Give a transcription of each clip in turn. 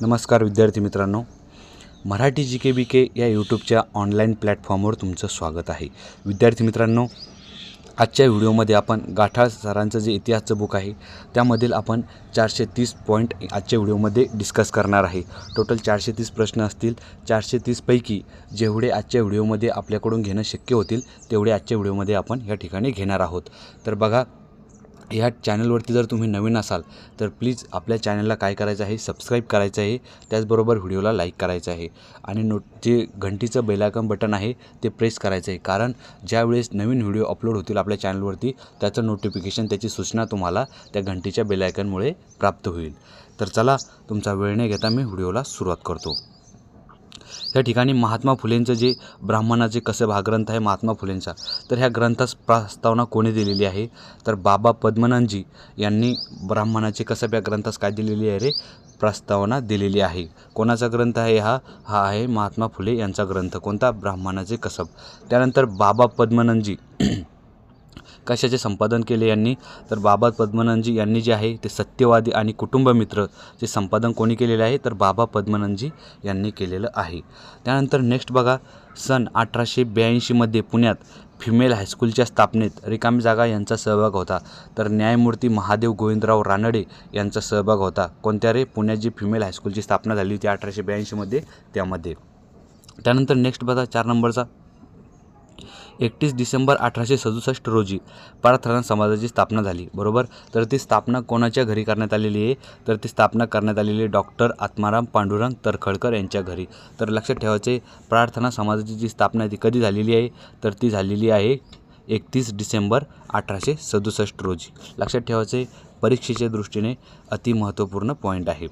नमस्कार विद्यार्थी मित्रांनो. मराठी जी के बी के या यूट्यूबच्या ऑनलाईन प्लॅटफॉर्मवर तुमचं स्वागत आहे. विद्यार्थी मित्रांनो आजच्या व्हिडिओमध्ये आपण गाठाळ सरांचं जे इतिहासचं बुक आहे त्यामधील आपण चारशे तीस पॉईंट आजच्या व्हिडिओमध्ये डिस्कस करणार आहे. टोटल चारशे तीस प्रश्न असतील चारशे तीसपैकी जेवढे आजच्या व्हिडिओमध्ये आपल्याकडून घेणं शक्य होतील तेवढे आजच्या व्हिडिओमध्ये आपण या ठिकाणी घेणार आहोत. तर बघा ह्या चॅनलवरती जर तुम्ही नवीन असाल तर प्लीज आपल्या चॅनलला काय करायचं आहे सबस्क्राईब करायचं आहे त्याचबरोबर व्हिडिओला लाईक करायचं आहे आणि नोट जे घंटीचं बेलायकन बटन आहे ते प्रेस करायचं आहे. कारण ज्यावेळेस नवीन व्हिडिओ अपलोड होतील आपल्या चॅनलवरती त्याचं नोटिफिकेशन त्याची सूचना तुम्हाला त्या घंटीच्या बेलायकनमुळे प्राप्त होईल. तर चला तुमचा वेळ न घेता मी व्हिडिओला सुरुवात करतो. या ठिकाणी महात्मा फुलेंचं जे ब्राह्मणाचे कसब हा ग्रंथ आहे महात्मा फुलेंचा तर ह्या ग्रंथास प्रस्तावना कोणी दिलेली आहे? तर बाबा पद्मनाथजी यांनी ब्राह्मणाचे कसब या ग्रंथास काय दिलेली आहे रे? प्रस्तावना दिलेली आहे. कोणाचा ग्रंथ आहे हा? हा आहे महात्मा फुले यांचा ग्रंथ. कोणता? ब्राह्मणाचे कसब. त्यानंतर बाबा पद्मनाथजी कशाचे संपादन केले यांनी? तर बाबा पद्मनंदजी यांनी जे आहे ते सत्यवादी आणि कुटुंबमित्र जे संपादन कोणी केलेले आहे तर बाबा पद्मनंदजी यांनी केलेलं आहे. त्यानंतर नेक्स्ट बघा सन अठराशे ब्याऐंशीमध्ये पुण्यात फिमेल हायस्कूलच्या स्थापनेत रिकामी जागा यांचा सहभाग होता. तर न्यायमूर्ती महादेव गोविंदराव रानडे यांचा सहभाग होता. कोणत्या रे? पुण्यात जी फिमेल हायस्कूलची स्थापना झाली होती अठराशे ब्याऐंशीमध्ये त्यामध्ये. त्यानंतर नेक्स्ट बघा चार नंबरचा. एकतीस डिसेंबर अठराशे सदुसष्ट रोजी प्रार्थना समाजाची स्थापना झाली बरोबर? तर ती स्थापना कोणाच्या घरी करण्यात आलेली आहे? तर ती स्थापना करण्यात आलेली आहे डॉक्टर आत्माराम पांडुरंग तरखडकर यांच्या घरी. तर लक्षात ठेवायचे प्रार्थना समाजाची जी स्थापना आहे ती कधी झालेली आहे? तर ती झालेली आहे एकतीस डिसेंबर अठराशे सदुसष्ट रोजी. लक्षात ठेवायचे परीक्षेच्या दृष्टीने अतिमहत्त्वपूर्ण पॉईंट आहे.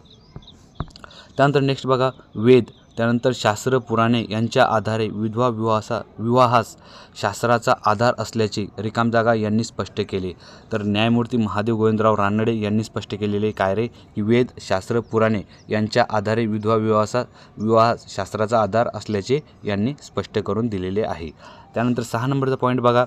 त्यानंतर नेक्स्ट बघा वेद. त्यानंतर शास्त्र पुराणे यांच्या आधारे विधवा विवाहासा विवाहास शास्त्राचा आधार असल्याचे रिकाम जागा यांनी स्पष्ट केले. तर न्यायमूर्ती महादेव गोविंदराव रानडे यांनी स्पष्ट केलेले काय रे की वेद शास्त्र पुराणे यांच्या आधारे विधवा विवाहासा विवाह शास्त्राचा आधार असल्याचे यांनी स्पष्ट करून दिलेले आहे. त्यानंतर सहा नंबरचा पॉईंट बघा.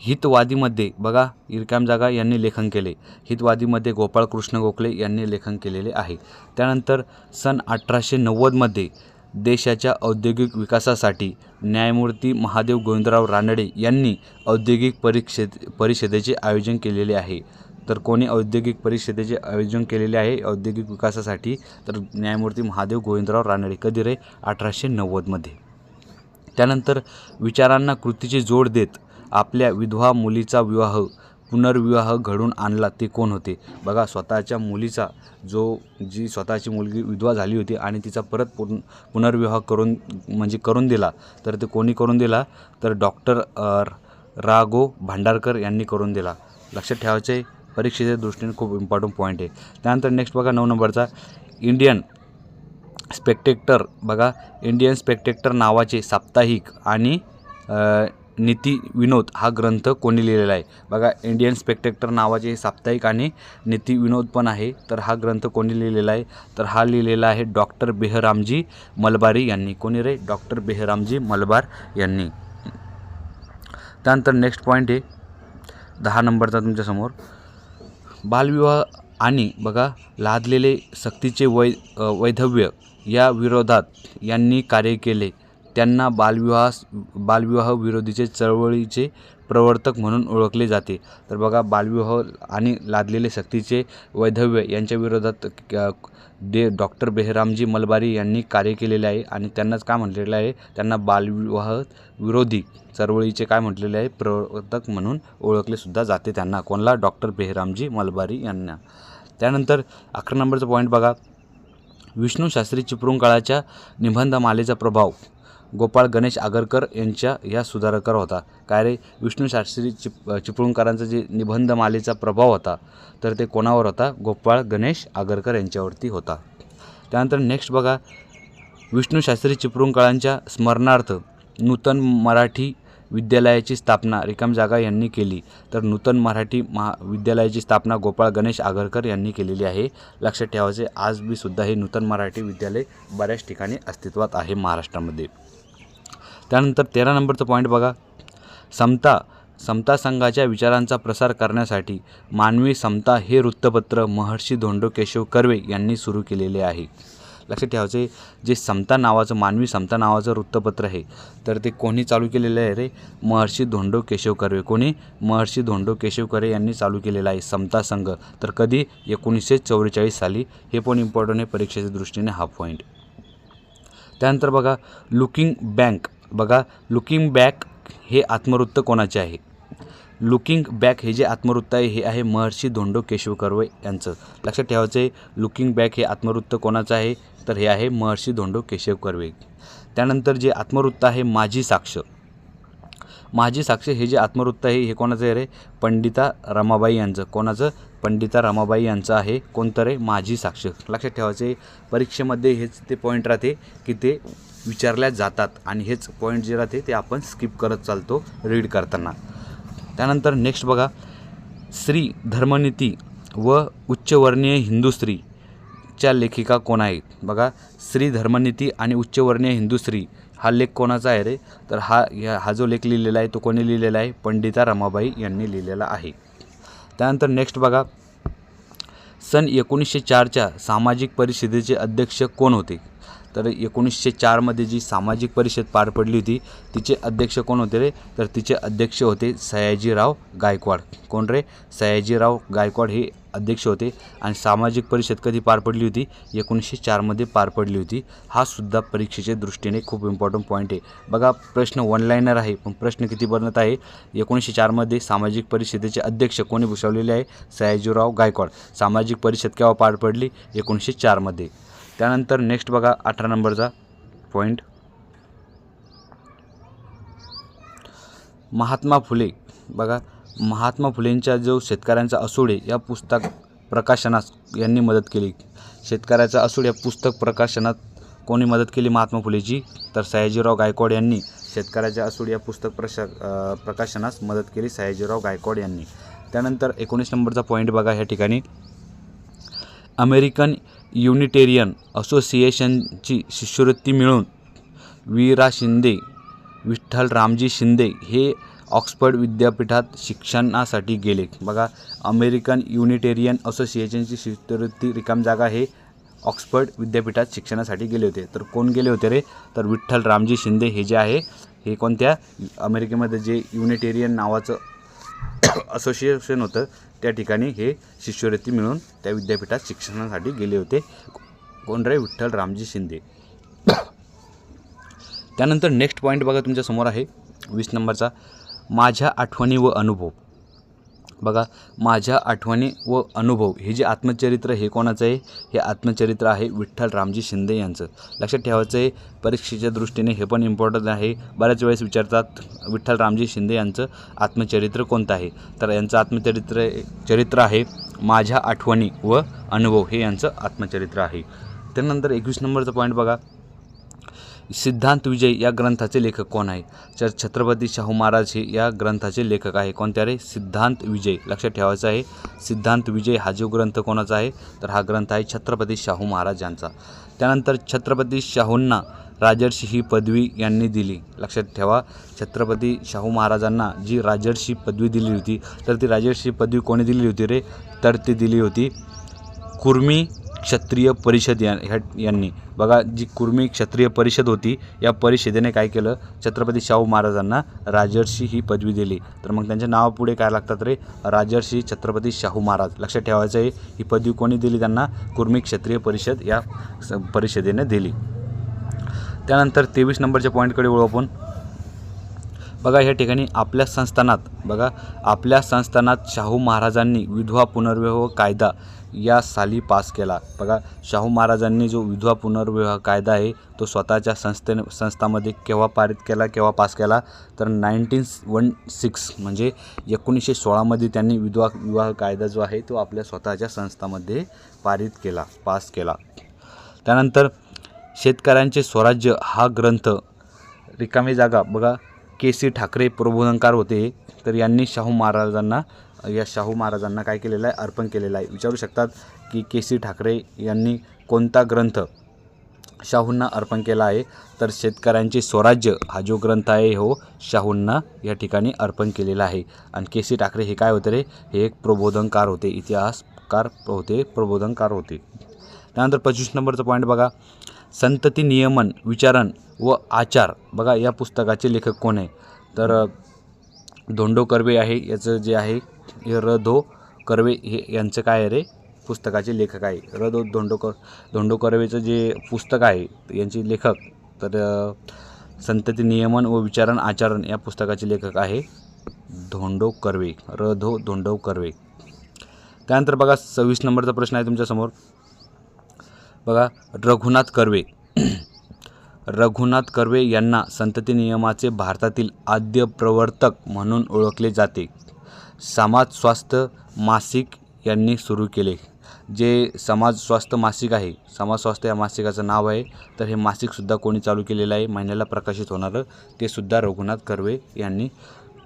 हितवादीमध्ये बघा इरकाम जागा यांनी लेखन केले. हितवादीमध्ये गोपाळकृष्ण गोखले यांनी लेखन केलेले आहे. त्यानंतर सन अठराशे नव्वदमध्ये देशाच्या औद्योगिक विकासासाठी न्यायमूर्ती महादेव गोविंदराव रानडे यांनी औद्योगिक परिषद परिषदेचे आयोजन केलेले आहे. तर कोणी औद्योगिक परिषदेचे आयोजन केलेले आहे? औद्योगिक विकासासाठी तर न्यायमूर्ती महादेव गोविंदराव रानडे. कधी रे? अठराशे नव्वदमध्ये त्यानंतर विचारांना कृतीची जोड देत आपल्या विधवा मुलीचा विवाह पुनर्विवाह घडून आणला ते कोण होते? बघा स्वतःच्या मुलीचा जो जी स्वतःची मुलगी विधवा झाली होती आणि तिचा परत पुन पुनर्विवाह करून म्हणजे करून दिला तर ते कोणी करून दिला? तर डॉक्टर रागो भांडारकर यांनी करून दिला. लक्षात ठेवायचे परीक्षेच्या दृष्टीने खूप इम्पॉर्टंट पॉईंट आहे. त्यानंतर नेक्स्ट बघा नऊ नंबरचा इंडियन स्पेक्टेक्टर बघा इंडियन स्पेक्टेक्टर नावाचे साप्ताहिक आणि नीती विनोद हा ग्रंथ कोणी लिहिलेला आहे? बघा इंडियन स्पेक्टेक्टर नावाचे साप्ताहिक आणि नीती विनोद पण आहे तर हा ग्रंथ कोणी लिहिलेला आहे? तर हा लिहिलेला आहे डॉक्टर बेहरामजी मलबारी यांनी. कोणी रे? डॉक्टर बेहरामजी मलबार यांनी. त्यानंतर नेक्स्ट पॉईंट आहे दहा नंबरचा तुमच्यासमोर बालविवाह आणि बघा लादलेले सक्तीचे वै वैधव्य या विरोधात यांनी कार्य केले. त्यांना बालविवाह बालविवाह विरोधीचे चळवळीचे प्रवर्तक म्हणून ओळखले जाते. तर बघा बालविवाह आणि लादलेले सक्तीचे वैधव्य यांच्या विरोधात दे डॉक्टर बेहरामजी मलबारी यांनी कार्य केलेले आहे आणि त्यांनाच काय म्हटलेलं आहे? त्यांना बालविवाह विरोधी चळवळीचे काय म्हटलेले आहे? प्रवर्तक म्हणून ओळखलेसुद्धा जाते त्यांना. कोणला? डॉक्टर बेहरामजी मलबारी यांना. त्यानंतर अकरा नंबरचा पॉईंट बघा. विष्णू शास्त्री चिपळूणकाळाच्या निबंधमालेचा प्रभाव. गोपाळ गणेश आगरकर यांच्या या सुधारकर होता. काय रे? विष्णू शास्त्री चिप चिपळूणकरांचा जे निबंधमालेचा प्रभाव होता तर ते कोणावर होता? गोपाळ गणेश आगरकर यांच्यावरती होता. त्यानंतर नेक्स्ट बघा. विष्णूशास्त्री चिपळूणकरांच्या स्मरणार्थ नूतन मराठी विद्यालयाची स्थापना रिकाम जागा यांनी केली. तर नूतन मराठी महाविद्यालयाची स्थापना गोपाळ गणेश आगरकर यांनी केलेली आहे. लक्षात ठेवायचे आज बी सुद्धा हे नूतन मराठी विद्यालय बऱ्याच ठिकाणी अस्तित्वात आहे महाराष्ट्रामध्ये. त्यानंतर तेरा नंबरचं पॉईंट बघा. समता समता संघाच्या विचारांचा प्रसार करण्यासाठी मानवी समता हे वृत्तपत्र महर्षी धोंडो केशव कर्वे यांनी सुरू केलेले आहे. लक्षात ठेवायचे जे समता नावाचं मानवी समता नावाचं वृत्तपत्र आहे तर ते कोणी चालू केलेलं आहे रे? महर्षी धोंडो केशव कर्वे. कोणी? महर्षी धोंडो केशव कर्वे यांनी चालू केलेलं आहे समता संघ. तर कधी? एकोणीसशे चौवेचाळीस साली. हे पण इम्पॉर्टंट आहे परीक्षेच्या दृष्टीने हा पॉईंट त्यानंतर बघा लुकिंग बँक. बघा लुकिंग बॅक हे आत्मवृत्त कोणाचे आहे? लुकिंग बॅक हे जे आत्मवृत्त आहे हे आहे महर्षी धोंडो केशव कर्वे यांचं. लक्षात ठेवायचं आहे लुकिंग बॅक हे आत्मवृत्त कोणाचं आहे? तर हे आहे महर्षी धोंडो केशव कर्वे त्यानंतर जे आत्मवृत्त आहे माझी साक्ष. माझी साक्ष हे जे आत्मवृत्त आहे हे कोणाचं आहे रे? पंडिता रमाबाई यांचं. कोणाचं? पंडिता रमाबाई यांचं आहे. कोणतं रे? माझी साक्ष. लक्षात ठेवायचे परीक्षेमध्ये हेच ते पॉईंट राहते की ते विचारल्या जातात आणि हेच पॉईंट जे राहते ते आपण स्किप करत चालतो रीड करताना. त्यानंतर नेक्स्ट बघा स्त्री धर्मनीती व उच्चवर्णीय हिंदू स्त्री च्या लेखिका कोण आहेत? बघा स्त्री धर्मनीती आणि उच्चवर्णीय हिंदू स्त्री हा लेख कोणाचा आहे रे? तर हा या हा जो लेख लिहिलेला आहे तो कोणी लिहिलेला आहे? पंडिता रमाबाई यांनी लिहिलेला आहे. त्यानंतर नेक्स्ट बघा सन एकोणीसशे चारच्या सामाजिक परिषदेचे अध्यक्ष कोण होते? तर एकोणीसशे चारमध्ये जी सामाजिक परिषद पार पडली होती तिचे अध्यक्ष कोण होते रे? तर तिचे अध्यक्ष होते सयाजीराव गायकवाड. कोण रे? सयाजीराव गायकवाड हे अध्यक्ष होते आणि सामाजिक परिषद कधी पार पडली होती? एकोणीसशे चारमध्ये पार पडली होती. हा सुद्धा परीक्षेच्या दृष्टीने खूप इम्पॉर्टंट पॉईंट आहे. बघा प्रश्न ऑनलाईनर आहे पण प्रश्न किती बनत आहे? एकोणीसशे चारमध्ये सामाजिक परिषदेचे अध्यक्ष कोणी भूषवलेले आहे? सयाजीराव गायकवाड. सामाजिक परिषद केव्हा पार पडली? एकोणीसशे चारमध्ये त्यानंतर नेक्स्ट बघा अठरा नंबरचा पॉईंट महात्मा फुले. बघा महात्मा फुलेंच्या जो शेतकऱ्यांचा असूड या पुस्तक प्रकाशनास यांनी मदत केली. शेतकऱ्याचा असूड या पुस्तक प्रकाशनात कोणी मदत केली? महात्मा फुलेची. तर सयाजीराव गायकवाड यांनी शेतकऱ्याच्या असूड या पुस्तक प्रशा प्रकाशनास मदत केली सयाजीराव गायकवाड यांनी. त्यानंतर एकोणीस नंबरचा पॉईंट बघा ह्या ठिकाणी. अमेरिकन युनिटेरियन असोसिएशनची शिष्यवृत्ती मिळून वीरा शिंदे विठ्ठल रामजी शिंदे हे ऑक्सफर्ड विद्यापीठात शिक्षणासाठी गेले. बघा अमेरिकन युनिटेरियन असोसिएशनची शिष्यवृत्ती रिकाम जागा हे ऑक्सफर्ड विद्यापीठात शिक्षणासाठी गेले होते. तर कोण गेले होते रे? तर विठ्ठल रामजी शिंदे हे जे आहे हे कोणत्या? अमेरिकेमध्ये जे युनिटेरियन नावाचं असोसिएशन होतं. त्या ठिकाणी हे शिष्यवृत्ती मिळून त्या विद्यापीठात शिक्षणासाठी गेले होते. कोण विठ्ठल रामजी शिंदे. त्यानंतर नेक्स्ट पॉईंट बघा तुमच्यासमोर आहे. वीस नंबरचा. माझ्या आठवणी व अनुभव. बघा माझ्या आठवणी व अनुभव हे जे आत्मचरित्र हे कोणाचं आहे? हे आत्मचरित्र आहे विठ्ठल रामजी शिंदे यांचं. लक्षात ठेवायचं आहे परीक्षेच्या दृष्टीने हे पण इम्पॉर्टंट आहे. बऱ्याच वेळेस विचारतात विठ्ठल रामजी शिंदे यांचं आत्मचरित्र कोणतं आहे? तर यांचं आत्मचरित्र चरित्र आहे माझ्या आठवणी व अनुभव हे यांचं आत्मचरित्र आहे. त्यानंतर एकवीस नंबरचा पॉईंट बघा. सिद्धांत विजय या ग्रंथाचे लेखक कोण आहे तर छत्रपती शाहू महाराज हे या ग्रंथाचे लेखक आहे कोणत्या रे? सिद्धांत विजय. लक्षात ठेवायचं आहे सिद्धांत विजय हा जो ग्रंथ कोणाचा आहे? तर हा ग्रंथ आहे छत्रपती शाहू महाराज यांचा. त्यानंतर छत्रपती शाहूंना राजर्षी ही पदवी यांनी दिली. लक्षात ठेवा छत्रपती शाहू महाराजांना जी राजर्षी पदवी दिली होती तर ती राजर्षी पदवी कोणी दिली होती रे? तर ती दिली होती कुर्मी क्षत्रिय परिषद या ह्या यांनी. बघा जी कुर्मी क्षत्रिय परिषद होती या परिषदेने काय केलं? छत्रपती शाहू महाराजांना राजर्षी ही पदवी दिली. तर मग त्यांच्या नावापुढे काय लागतात रे? राजर्षी छत्रपती शाहू महाराज. लक्षात ठेवायचं आहे ही पदवी कोणी दिली त्यांना? कुर्मी क्षत्रिय परिषद या स- परिषदेने दिली. त्यानंतर तेवीस नंबरच्या पॉईंटकडे वळू आपण. बघा या ठिकाणी आपल्या संस्थानात बघा आपल्या संस्थानात शाहू महाराजांनी विधवा पुनर्विवाह कायदा या साली पास केला. बघा शाहू महाराजांनी जो विधवा पुनर्विवाह कायदा आहे तो स्वतःच्या संस्थे संस्थामध्ये केव्हा पारित केला केव्हा पास केला? तर नाईन्टीन वन सिक्स म्हणजे एकोणीसशे सोळामध्ये त्यांनी विधवा विवाह कायदा जो आहे तो आपल्या स्वतःच्या संस्थामध्ये पारित केला पास केला. त्यानंतर शेतकऱ्यांचे स्वराज्य हा ग्रंथ रिकामी जागा. बघा के सी ठाकरे प्रबोधनकार होते तर यांनी शाहू महाराजांना या शाहू महाराजांना काय केलेलं आहे? अर्पण केलेलं आहे. विचारू शकतात की के सी ठाकरे यांनी कोणता ग्रंथ शाहूंना अर्पण केला आहे? तर शेतकऱ्यांचे स्वराज्य हा जो ग्रंथ आहे हो शाहूंना या ठिकाणी अर्पण केलेला आहे. आणि के सी ठाकरे हे काय होते रे? हे एक प्रबोधनकार होते. इतिहासकार होते प्रबोधनकार होते. त्यानंतर पंचवीस नंबरचा पॉईंट बघा. संतती नियमन विचारण व आचार. बघा या पुस्तकाचे लेखक कोण आहे? तर धोंडो कर्वे आहे. याचं जे आहे हे र धो कर्वे हे यांचं काय आहे रे? पुस्तकाचे लेखक आहे. र धो धोंडोकर धोंडो कर्वेचं जे पुस्तक आहे यांचे लेखक तर संतती नियमन व विचारण आचरण या पुस्तकाचे लेखक आहे धोंडो कर्वे र धो धोंडो कर्वे त्यानंतर बघा सव्वीस नंबरचा प्रश्न आहे तुमच्यासमोर बघा रघुनाथ कर्वे. रघुनाथ कर्वे यांना संतती नियमाचे भारतातील आद्य प्रवर्तक म्हणून ओळखले जाते. समाज स्वास्थ्य मासिक यांनी सुरू केले. जे समाज स्वास्थ्य मासिक आहे समाज स्वास्थ्य या मासिकाचं नाव आहे तर हे मासिकसुद्धा कोणी चालू केलेलं आहे महिन्याला प्रकाशित होणारं ते सुद्धा रघुनाथ कर्वे यांनी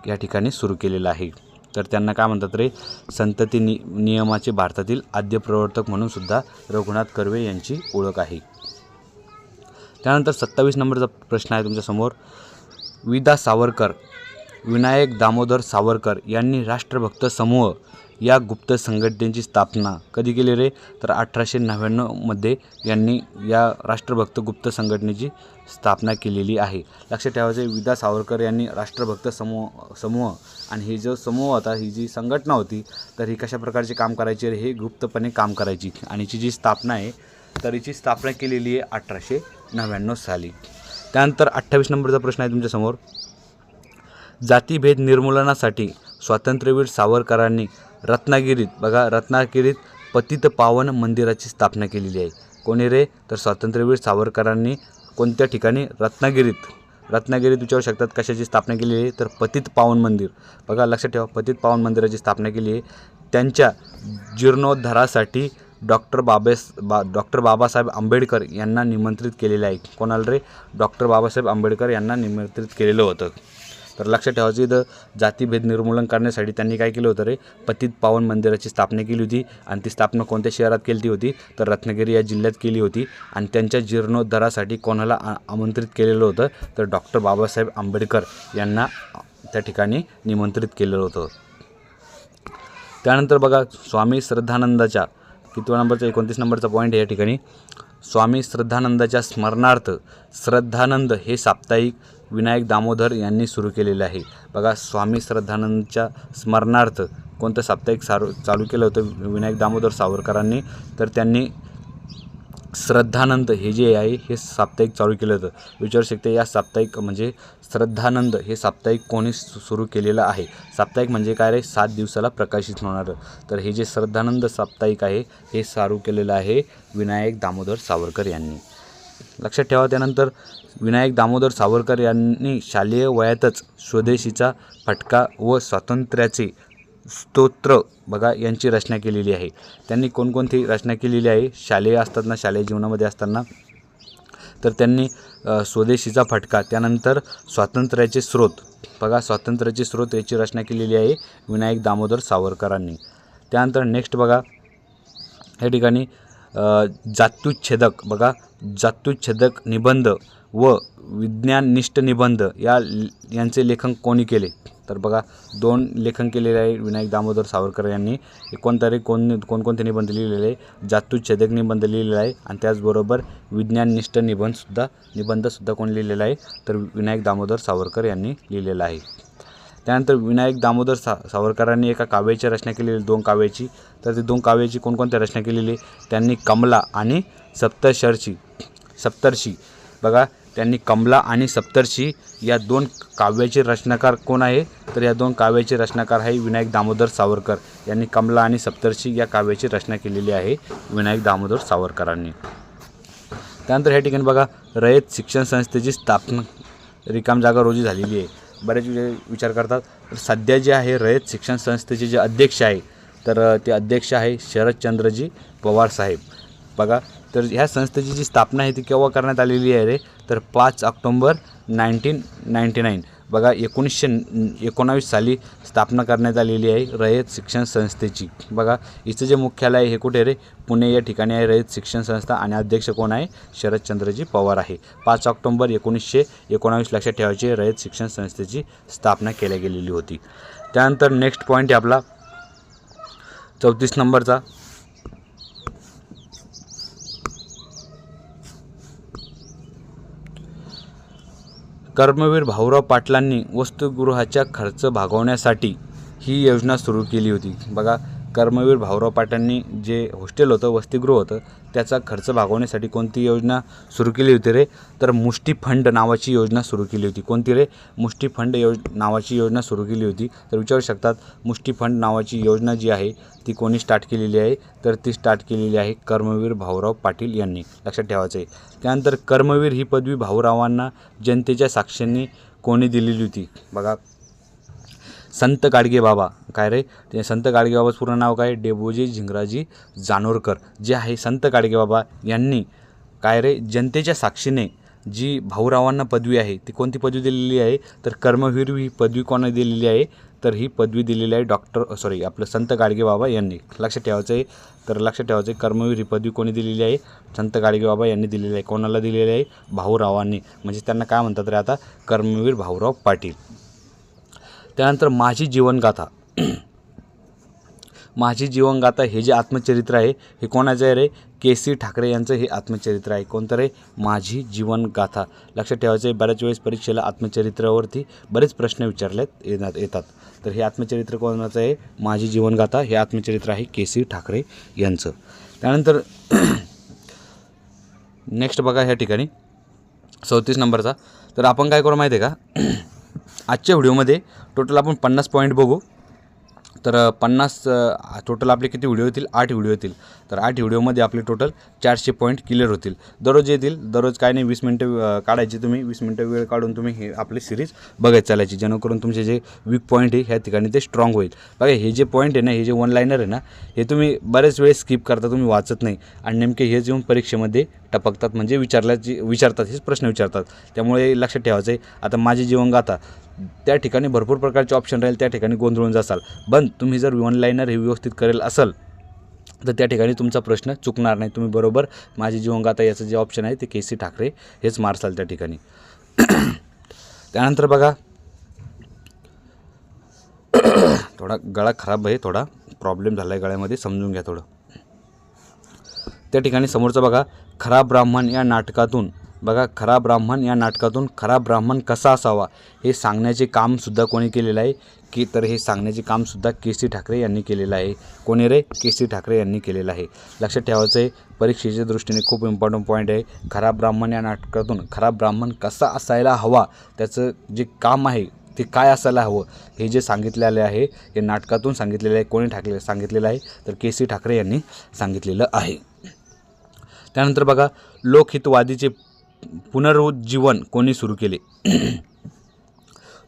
या ठिकाणी सुरू केलेलं आहे. तर त्यांना काय म्हणतात रे संतती नि नियमाचे भारतातील आद्य प्रवर्तक म्हणून सुद्धा रघुनाथ कर्वे यांची ओळख आहे. त्यानंतर सत्तावीस नंबरचा प्रश्न आहे तुमच्यासमोर. विदा सावरकर विनायक दामोदर सावरकर यांनी राष्ट्रभक्त समूह या गुप्त संघटनेची स्थापना कधी केली रे? तर अठराशे नव्याण्णवमध्ये यांनी या राष्ट्रभक्त गुप्त संघटनेची स्थापना केलेली आहे. लक्षात ठेवायचे विदा सावरकर यांनी राष्ट्रभक्त समूह समूह आणि ही जो समूह होता ही जी संघटना होती तर ही कशा प्रकारचे काम करायची रे? हे गुप्तपणे काम करायची. आणि हिची जी स्थापना आहे तर हिची स्थापना केलेली आहे अठराशे नव्याण्णव साली. त्यानंतर अठ्ठावीस नंबरचा प्रश्न आहे तुमच्यासमोर. जातीभेद निर्मूलनासाठी स्वातंत्र्यवीर सावरकरांनी रत्नागिरीत बघा रत्नागिरीत पतित पावन मंदिराची स्थापना केलेली आहे. कोणी रे? तर स्वातंत्र्यवीर सावरकरांनी कोणत्या ठिकाणी? रत्नागिरीत. रत्नागिरीत विचारू शकतात कशाची स्थापना केली आहे? तर पतित पावन मंदिर. बघा लक्षात ठेवा पतित पावन मंदिराची स्थापना केली आहे. त्यांच्या जीर्णोद्धारासाठी डॉक्टर बाबेस बा डॉक्टर बाबासाहेब आंबेडकर यांना निमंत्रित केलेलं आहे. कोणाला रे? डॉक्टर बाबासाहेब आंबेडकर यांना निमंत्रित केलेलं होतं. तर लक्षात ठेवायचं इथं जातीभेद निर्मूलन करण्यासाठी त्यांनी काय केलं होतं रे? पतित पावन मंदिराची स्थापना केली होती आणि ती स्थापना कोणत्या शहरात केली होती? तर रत्नागिरी या जिल्ह्यात केली होती आणि त्यांच्या जीर्णोद्धारासाठी कोणाला आमंत्रित केलेलं होतं? तर डॉक्टर बाबासाहेब आंबेडकर यांना त्या ठिकाणी निमंत्रित केलेलं होतं. त्यानंतर बघा स्वामी श्रद्धानंदाच्या कितवा नंबरचा एकोणतीस नंबरचा पॉईंट आहे या ठिकाणी. स्वामी श्रद्धानंदाच्या स्मरणार्थ श्रद्धानंद हे साप्ताहिक विनायक दामोदर यांनी सुरू केलेलं आहे. बघा स्वामी श्रद्धानंदच्या स्मरणार्थ कोणतं साप्ताहिक सारू चालू केलं होतं विनायक दामोदर सावरकरांनी? तर त्यांनी श्रद्धानंद हे जे आहे हे साप्ताहिक चालू केलं होतं. विचारू शकते या साप्ताहिक म्हणजे श्रद्धानंद हे साप्ताहिक कोणी सु- सुरू केलेलं आहे? साप्ताहिक म्हणजे काय रे? सात दिवसाला प्रकाशित होणारं. तर हे जे श्रद्धानंद साप्ताहिक आहे हे सारू केलेलं आहे विनायक दामोदर सावरकर यांनी. लक्षात ठेवा. त्यानंतर विनायक दामोदर सावरकर यांनी शालेय वयातच स्वदेशीचा फटका व स्वातंत्र्याचे स्तोत्र बघा यांची रचना केलेली आहे. त्यांनी कोणकोणती रचना केलेली आहे? शालेय असतात ना शालेय जीवनामध्ये असताना. तर त्यांनी स्वदेशीचा फटका त्यानंतर स्वातंत्र्याचे स्रोत. बघा स्वातंत्र्याचे स्रोत याची रचना केलेली आहे विनायक दामोदर सावरकरांनी. त्यानंतर नेक्स्ट बघा. या ठिकाणी जातुच्छेदक बघा जातुच्छेदक निबंध व विज्ञाननिष्ठ निबंध या यांचे लेखन कोणी केले? तर बघा दोन लेखन केलेले आहे विनायक दामोदर सावरकर यांनी. हे कोणतरी कोण कोणकोणते निबंध लिहिलेले आहे? जातुच्छेदक निबंध लिहिलेला आहे आणि त्याचबरोबर विज्ञाननिष्ठ निबंधसुद्धा निबंधसुद्धा कोण लिहिलेला आहे? तर विनायक दामोदर सावरकर यांनी लिहिलेला आहे. त्यानंतर विनायक दामोदर सा सावरकरांनी एका काव्याची रचना केलेली दोन काव्याची. तर ते दोन काव्याची कोणकोणत्या रचना केलेली त्यांनी कमला आणि सप्तशर्षी सप्तर्षी. बघा त्यांनी कमला आणि सप्तर्षी या दोन काव्याचे रचनाकार कोण आहे? तर या दोन काव्याचे रचनाकार आहे विनायक दामोदर सावरकर. यांनी कमला आणि सप्तर्षी या काव्याची रचना केलेली आहे विनायक दामोदर सावरकरांनी. त्यानंतर ह्या ठिकाणी बघा रयत शिक्षण संस्थेची स्थापना रिकाम जागा रोजी झालेली आहे. बरेच विचार करतात. तर सध्या जे आहे रयत शिक्षण संस्थेचे जे अध्यक्ष आहे तर ते अध्यक्ष आहे शरदचंद्रजी पवार साहेब. बघा तर ह्या संस्थेची जी स्थापना आहे ती केव्हा करण्यात आलेली आहे रे? तर पाच ऑक्टोंबर नाईन्टीन नाईंटी नाईन. बघा एकोणीसशे एकोणावीस साली स्थापना करण्यात आलेली आहे रयत शिक्षण संस्थेची. बघा हिचं जे मुख्यालय आहे हे कुठे रे? पुणे या ठिकाणी आहे. रयत शिक्षण संस्था आणि अध्यक्ष कोण आहे? शरदचंद्रजी पवार आहे. पाच ऑक्टोंबर एकोणीसशे एकोणावीस लक्षात ठेवायचे रयत शिक्षण संस्थेची स्थापना केल्या गेलेली होती. त्यानंतर नेक्स्ट पॉईंट आहे आपला. चौतीस नंबरचा. कर्मवीर भाऊराव पाटलांनी वसतिगृहाच्या खर्च भागवण्यासाठी ही योजना सुरू केली होती. बघा कर्मवीर भाऊराव पाटलांनी जे हॉस्टेल होतं वसतिगृह होतं त्याचा खर्च भागवण्यासाठी कोणती योजना सुरू केली होती रे? तर मुष्टी फंड नावाची योजना सुरू केली होती. कोणती रे? मुष्टी फंड योज नावाची योजना सुरू केली होती. तर विचारू शकतात मुष्टी फंड नावाची योजना जी आहे ती कोणी स्टार्ट केलेली आहे? तर ती स्टार्ट केलेली आहे कर्मवीर भाऊराव पाटील यांनी. लक्षात ठेवायचं आहे. त्यानंतर कर्मवीर ही पदवी भाऊरावांना जनतेच्या साक्षींनी कोणी दिलेली होती? बघा संत गाडगे बाबा. काय रे? ते संत गाडगे बाबाचं पूर्ण नाव काय? डेबोजी झिंगराजी जानोरकर. जे आहे संत गाडगे बाबा यांनी काय रे? जनतेच्या साक्षीने जी भाऊरावांना पदवी आहे ती कोणती पदवी दिलेली आहे? तर कर्मवीर ही पदवी कोणा दिलेली आहे? तर ही पदवी दिलेली आहे डॉक्टर सॉरी आपलं संत गाडगे बाबा यांनी. लक्षात ठेवायचं आहे? तर लक्षात ठेवायचं आहे कर्मवीर ही पदवी कोणी दिलेली आहे? संत गाडगे बाबा यांनी दिलेली आहे. कोणाला दिलेली आहे? भाऊरावांनी. म्हणजे त्यांना काय म्हणतात रे आता? कर्मवीर भाऊराव पाटील. त्यानंतर माझी जीवनगाथा. माझी जीवनगाथा हे जे आत्मचरित्र आहे हे कोणाचं आहे रे? के सी ठाकरे यांचं हे आत्मचरित्र आहे. कोणतं रे? माझी जीवनगाथा. लक्षात ठेवायचं आहे बऱ्याच वेळेस परीक्षेला आत्मचरित्रावरती बरेच प्रश्न विचारलेत येणार येतात. तर हे आत्मचरित्र कोणाचं आहे? माझी जीवनगाथा हे आत्मचरित्र आहे के सी ठाकरे यांचं. त्यानंतर नेक्स्ट बघा ह्या ठिकाणी. चौतीस नंबरचा. तर आपण काय करू माहिती आहे का? आजच्या व्हिडिओमध्ये टोटल आपण पन्नास पॉईंट बघू. तर पन्नास टोटल आपले किती व्हिडिओ येतील? आठ व्हिडिओ येतील. तर आठ व्हिडिओमध्ये आपले टोटल चारशे पॉईंट क्लिअर होतील. दररोज येतील दररोज काय नाही वीस मिनटं काढायचे काढायची तुम्ही वीस मिनटं वेळ काढून तुम्ही हे आपली सिरीज बघत चालायची जेणेकरून तुमचे जे वीक पॉईंट आहे ह्या ठिकाणी ते स्ट्रॉंग होईल. बघा हे जे पॉईंट आहे ना हे जे वनलाईनर आहे ना हे तुम्ही बरेच वेळेस स्किप करता तुम्ही वाचत नाही. आणि नेमके हेच येऊन परीक्षेमध्ये टपकतात म्हणजे विचारल्याची विचारतात हेच प्रश्न विचारतात. त्यामुळे लक्षात ठेवायचं आहे आता माझी जीवनगाथा त्या ठिकाणी भरपूर प्रकारचे ऑप्शन राहील त्या ठिकाणी गोंधळून जासाल. पण तुम्ही जर वन लाईनर हे व्यवस्थित करेल असाल तर त्या ठिकाणी तुमचा प्रश्न चुकणार नाही. तुम्ही बरोबर माझी जीवनगाथा याचं जे ऑप्शन आहे ते के सी ठाकरे हेच मारसाल त्या ठिकाणी. त्यानंतर बघा. थोडा गळा खराब आहे थोडा प्रॉब्लेम झाला आहे गळ्यामध्ये समजून घ्या थोडं. त्या ठिकाणी समोरचं बघा. खरा ब्राह्मण या नाटकातून बघा खरा ब्राह्मण या नाटकातून खरा ब्राह्मण कसा असावा हे सांगण्याचे कामसुद्धा कोणी केलेलं आहे की तर हे सांगण्याचे कामसुद्धा के सी ठाकरे यांनी केलेलं आहे. कोणी रे? के सी ठाकरे यांनी केलेलं आहे. लक्षात ठेवायचं आहे परीक्षेच्या दृष्टीने खूप इम्पॉर्टंट पॉईंट आहे. खरा ब्राह्मण या नाटकातून खरा ब्राह्मण कसा असायला हवा त्याचं जे काम आहे ते काय असायला हवं हे जे सांगितलेले आहे हे नाटकातून सांगितलेलं आहे कोणी ठाकले सांगितलेलं आहे तर के सी ठाकरे यांनी सांगितलेलं आहे. त्यानंतर बघा लोकहितवादीचे पुनरुज्जीवन कोणी सुरू केले?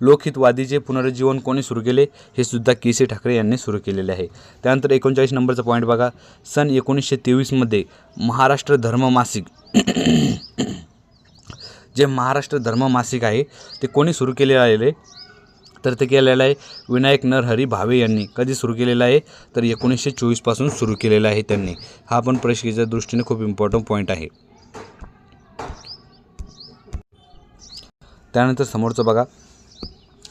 लोकहितवादीचे पुनरुज्जीवन कोणी सुरू केले? हे सुद्धा के सी ठाकरे यांनी सुरू केलेले आहे. त्यानंतर एकोणचाळीस नंबरचा पॉईंट बघा. सन एकोणीसशे तेवीसमध्ये महाराष्ट्र धर्म मासिक जे महाराष्ट्र धर्म मासिक आहे ते कोणी सुरू केले आलेले तर ते केलेलं आहे विनायक नरहरी भावे यांनी. कधी सुरू केलेलं आहे? तर एकोणीसशे चोवीसपासून सुरू केलेलं आहे त्यांनी. हा पण परीक्षेच्या दृष्टीने खूप इम्पॉर्टंट पॉईंट आहे. त्यानंतर समोरचं बघा.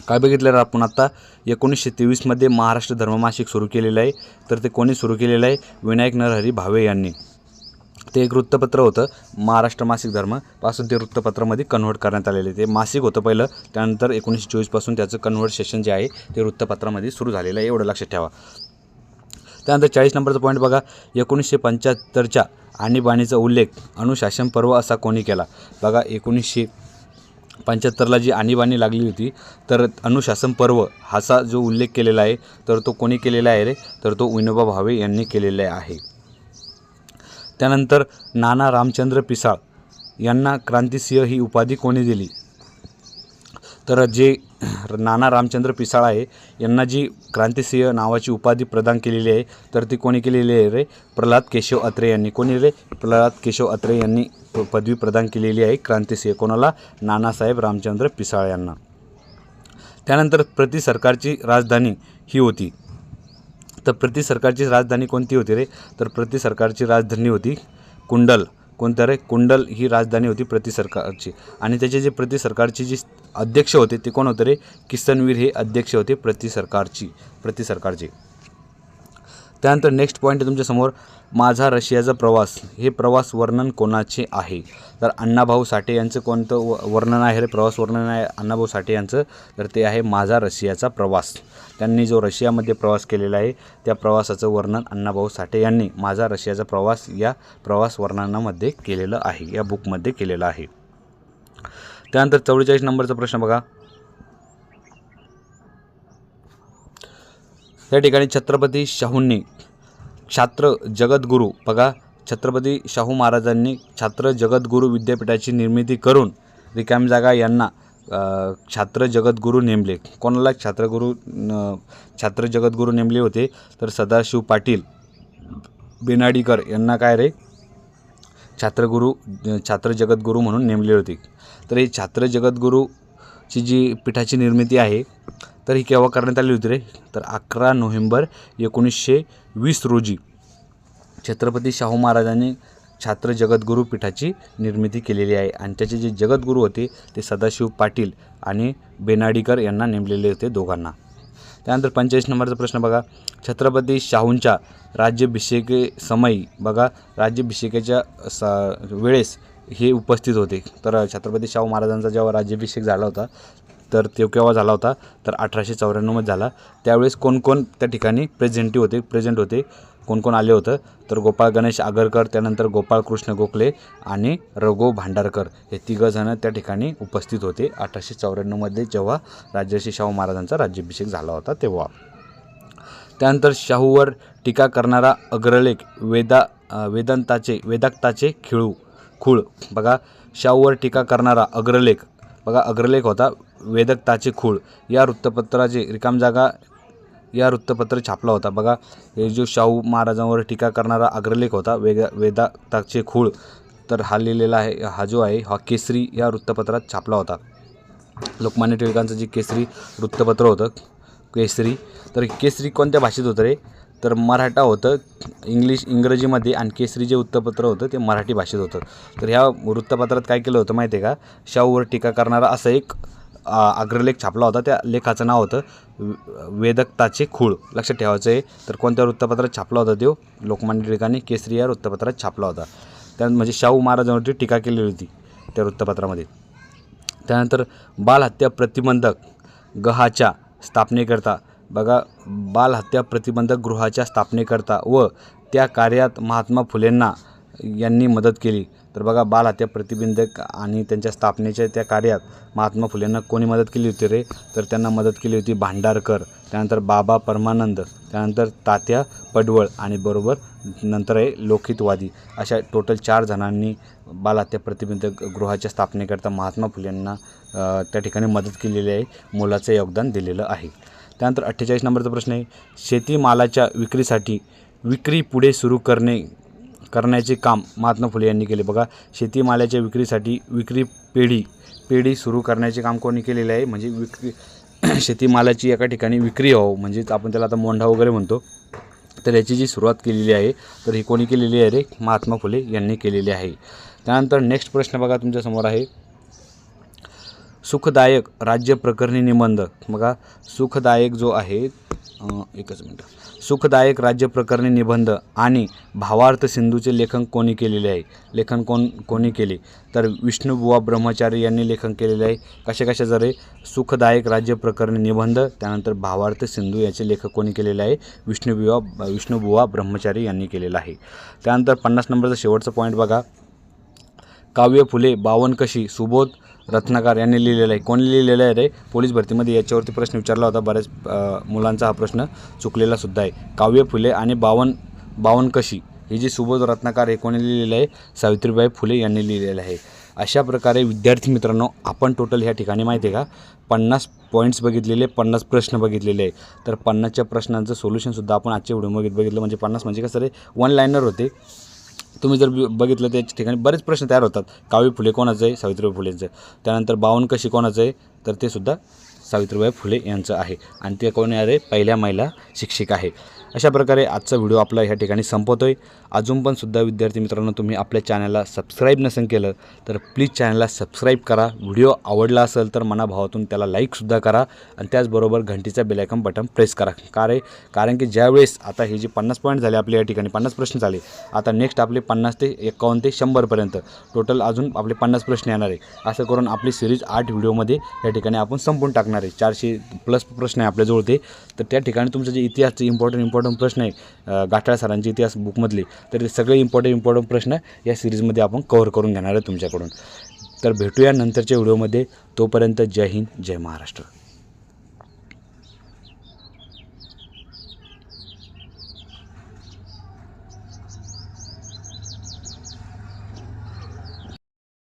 काय बघितलं आपण आत्ता एकोणीसशे तेवीसमध्ये महाराष्ट्र धर्ममासिक सुरू केलेलं आहे. तर ते कोणी सुरू केलेलं आहे? विनायक नरहरी भावे यांनी. ते एक वृत्तपत्र होतं महाराष्ट्र मासिक धर्म. पासून ते वृत्तपत्रामध्ये कन्व्हर्ट करण्यात आलेले ते मासिक होतं पहिलं त्यानंतर एकोणीसशे चोवीसपासून त्याचं कन्व्हर्सेशन जे आहे ते वृत्तपत्रामध्ये सुरू झालेलं आहे. एवढं लक्षात ठेवा. त्यानंतर चाळीस नंबरचा पॉईंट बघा. एकोणीसशे पंच्याहत्तरच्या आणीबाणीचा उल्लेख अनुशासन पर्व असा कोणी केला? बघा एकोणीसशे पंच्याहत्तरला जी आणीबाणी लागली होती तर अनुशासन पर्व हाचा जो उल्लेख केलेला आहे तर तो कोणी केलेला आहे रे? तर तो विनोबा भावे यांनी केलेला आहे. त्यानंतर नाना रामचंद्र पिसाळ यांना क्रांतिसिंह ही उपाधी कोणी दिली? तर जे नाना रामचंद्र पिसाळ आहे यांना जी क्रांतिसिंह नावाची उपाधी प्रदान केलेली आहे तर ती कोणी केलेली आहे रे? प्रल्हाद केशव अत्रे यांनी. कोणी रे? प्रल्हाद केशव अत्रे यांनी प- पदवी प्रदान केलेली आहे क्रांतिसिंह. कोणाला? नानासाहेब रामचंद्र पिसाळ यांना. त्यानंतर प्रति सरकारची राजधानी ही होती. तर प्रति सरकारची राजधानी कोणती होती रे? तर प्रति सरकारची राजधानी होती कुंडल. कोणत्या रे? कुंडल ही राजधानी होती प्रति सरकारची. आणि त्याचे जे प्रति सरकारची जी अध्यक्ष होते ते कोण होते रे? किसनवीर हे अध्यक्ष होते प्रति सरकारची प्रति सरकारचे. त्यानंतर नेक्स्ट पॉईंट तुमच्यासमोर माझा रशियाचा प्रवास. हे प्रवास वर्णन कोणाचे आहे? तर अण्णाभाऊ साठे यांचं कोणतं व वर्णन आहे रे? प्रवास वर्णन आहे अण्णाभाऊ साठे यांचं. तर ते आहे माझा रशियाचा प्रवास. त्यांनी जो रशियामध्ये प्रवास केलेला आहे त्या प्रवासाचं वर्णन अण्णाभाऊ साठे यांनी माझा रशियाचा प्रवास या प्रवास वर्णनामध्ये केलेलं आहे या बुकमध्ये केलेलं आहे. त्यानंतर चव्वेचाळीस नंबरचा प्रश्न बघा. या ठिकाणी छत्रपती शाहूंनी छात्र जगद्गुरू बघा छत्रपती शाहू महाराजांनी छात्र जगद्गुरू विद्यापीठाची निर्मिती करून रिकामी जागा यांना छात्र जगद्गुरू नेमले. कोणाला छात्रगुरू छात्र जगद्गुरू नेमले होते? तर सदाशिव पाटील बेनाडीकर यांना काय रे? छात्रगुरू छात्र जगद्गुरू म्हणून नेमले होते. तर हे छात्र जगद्गुरूची जी पीठाची निर्मिती आहे तर ही केव्हा करण्यात आली होती रे? तर अकरा नोव्हेंबर एकोणीसशे वीस रोजी छत्रपती शाहू महाराजांनी छात्र जगद्गुरू पीठाची निर्मिती केलेली आहे. आणि त्याचे जे जगद्गुरू होते ते सदाशिव पाटील आणि बेनाडीकर यांना नेमलेले होते दोघांना. त्यानंतर पंचेचाळीस नंबरचा प्रश्न बघा. छत्रपती शाहूंच्या राज्याभिषेके समयी बघा. राज्याभिषेकाच्या स वेळेस हे उपस्थित होते. तर छत्रपती शाहू महाराजांचा जेव्हा राज्याभिषेक झाला होता तर तो केव्हा झाला होता? तर अठराशे चौऱ्याण्णवमध्ये झाला. त्यावेळेस कोण कोण त्या ठिकाणी प्रेझेंटी होते प्रेझेंट होते कोण कोण आले होतं? तर गोपाळ गणेश आगरकर त्यानंतर गोपाळ कृष्ण गोखले आणि रघो भांडारकर हे तिघंजणं त्या ठिकाणी उपस्थित होते अठराशे चौऱ्याण्णवमध्ये जेव्हा राजर्षी शाहू महाराजांचा राज्याभिषेक झाला होता तेव्हा. त्यानंतर शाहूवर टीका करणारा अग्रलेख वेदा वेदांताचे वेदाक्ताचे खिळू खूळ. बघा शाहूवर टीका करणारा अग्रलेख बघा अग्रलेख होता वेदकताचे खूळ. या वृत्तपत्राचे रिकाम जागा या वृत्तपत्र छापला होता. बघा हे जो शाहू महाराजांवर टीका करणारा अग्रलेख होता वेगा वेदकताचे खूळ तर हा लिहिलेला आहे हा जो आहे हा केसरी या वृत्तपत्रात छापला होता. लोकमान्य टिळकांचं जे केसरी वृत्तपत्र होतं केसरी तर केसरी कोणत्या भाषेत होतं रे? तर मराठा होतं इंग्लिश इंग्रजीमध्ये आणि केसरी जे वृत्तपत्र होतं ते मराठी भाषेत होतं. तर ह्या वृत्तपत्रात काय केलं होतं माहिती आहे का? शाहूवर टीका करणारा असं एक अग्रलेख छापला होता. त्या लेखाचं नाव होतं वेदकताचे खूळ. लक्षात ठेवायचं आहे. तर कोणत्या वृत्तपत्रात छापला होता तो लोकमान्य टिळकांनी केसरी या वृत्तपत्रात छापला होता. त्या म्हणजे शाहू महाराजांवरती टीका केलेली होती त्या वृत्तपत्रामध्ये. त्यानंतर बालहत्या प्रतिबंधक गहाच्या स्थापनेकरता बघा बालहत्या प्रतिबंधक गृहाच्या स्थापनेकरता व त्या कार्यात महात्मा फुलेंना यांनी मदत केली. तर बघा बालहत्या प्रतिबंधक आणि त्यांच्या स्थापनेच्या त्या कार्यात महात्मा फुलेंना कोणी मदत केली होती रे? तर त्यांना मदत केली होती भांडारकर त्यानंतर बाबा परमानंद त्यानंतर तात्या पडवळ आणि बरोबर नंतर आहे लोकहितवादी. अशा टोटल चार जणांनी बालहत्या प्रतिबंधक गृहाच्या स्थापनेकरता महात्मा फुलेंना त्या ठिकाणी मदत केलेली आहे मोलाचं योगदान दिलेलं आहे. त्यानंतर अठ्ठेचाळीस नंबरचा प्रश्न आहे शेतीमालाच्या विक्रीसाठी विक्री पुढे सुरू करणे करण्याचे काम महात्मा फुले यांनी केले. बघा शेतीमालाच्या विक्रीसाठी विक्री पेढी पेढी सुरू करण्याचे काम कोणी केलेले आहे? म्हणजे विक्री शेतीमालाची एका ठिकाणी विक्री हो म्हणजेच आपण त्याला आता मोंढा वगैरे म्हणतो. तर याची जी सुरुवात केलेली आहे तर ही कोणी केलेली आहे रे? महात्मा फुले यांनी केलेली आहे. त्यानंतर नेक्स्ट प्रश्न बघा तुमच्यासमोर आहे. सुखदायक राज्य प्रकरणी निबंध. बघा सुखदायक जो आहे एकच मिनटं. सुखदायक राज्य प्रकरणी निबंध आणि भावार्थ सिंधूचे लेखन कोणी केलेले आहे? लेखन कोण कोणी केले? तर विष्णुबुवा ब्रह्मचारी यांनी लेखन केलेले आहे. कशा कशा जरे? सुखदायक राज्य प्रकरणी निबंध त्यानंतर भावार्थ सिंधू याचे लेखक कोणी केलेले आहे? विष्णुबुवा विष्णुबुवा ब्रह्मचारी यांनी केलेलं आहे. त्यानंतर पन्नास नंबरचा शेवटचा पॉईंट बघा. काव्य फुले बावन कशी? सुबोध रत्नाकर यांनी लिहिलेलं आहे. कोणी लिहिलेलं आहे रे? पोलीस भरतीमध्ये याच्यावरती प्रश्न विचारला होता. बऱ्याच मुलांचा हा प्रश्न चुकलेला सुद्धा आहे. काव्य फुले आणि बावन बावन कशी? ही जी सुबोध रत्नाकार हे कोणी लिहिलेलं आहे सावित्रीबाई फुले यांनी लिहिलेलं आहे. अशा प्रकारे विद्यार्थी मित्रांनो आपण टोटल ह्या ठिकाणी माहिती आहे का? पन्नास पॉईंट्स बघितलेले पन्नास प्रश्न बघितलेले आहे. तर पन्नासच्या प्रश्नांचं सोल्युशनसुद्धा आपण आजच्या व्हिडिओमध्ये बघितलं. म्हणजे पन्नास म्हणजे कसं रे? वन लाईनर होते. तुम्ही जर बघितलं त्याच्या ठिकाणी बरेच प्रश्न तयार होतात. कावी फुले कोणाचं आहे? सावित्रीबाई फुलेंचं. त्यानंतर बावन कशी कोणाचं आहे? तर ते सुद्धा सावित्रीबाई फुले यांचं आहे. आणि ते कोण आहे? पहिल्या महिला शिक्षिका आहे. अशा प्रकारे आजचा व्हिडिओ आपला ह्या ठिकाणी संपवतो आहे अजून पण सुद्धा विद्यार्थी मित्रांनो तुम्ही आपल्या चॅनलला सबस्क्राईब नसेल केलं तर प्लीज चॅनलला सबस्क्राईब करा. व्हिडिओ आवडला असेल तर मनाभावातून त्याला लाईकसुद्धा करा आणि त्याचबरोबर घंटीचा बेलायकन बटन प्रेस करा. कारण कारण की ज्यावेळेस आता हे जे पन्नास पॉईंट झाले आपल्या या ठिकाणी पन्नास प्रश्न झाले आता नेक्स्ट आपले पन्नास ते एकावन्न ते शंभरपर्यंत टोटल अजून आपले पन्नास प्रश्न येणार आहे. असं करून आपली सिरीज आठ व्हिडिओमध्ये या ठिकाणी आपण संपून टाकणार आहे. चारशे प्लस प्रश्न आहे आपल्याजवळ ते. तर त्या ठिकाणी तुमचं जे इतिहासचे इम्पॉर्टंट इम्पॉर्टंट प्रश्न आहे गाठाळ सरांचे इतिहास बुकमधले तर सगळे इम्पॉर्टंट इम्पॉर्टंट प्रश्न या सिरीजमध्ये आपण कव्हर करून घेणार आहे तुमच्याकडून. तर भेटूया नंतरच्या व्हिडिओमध्ये तोपर्यंत जय हिंद जय महाराष्ट्र.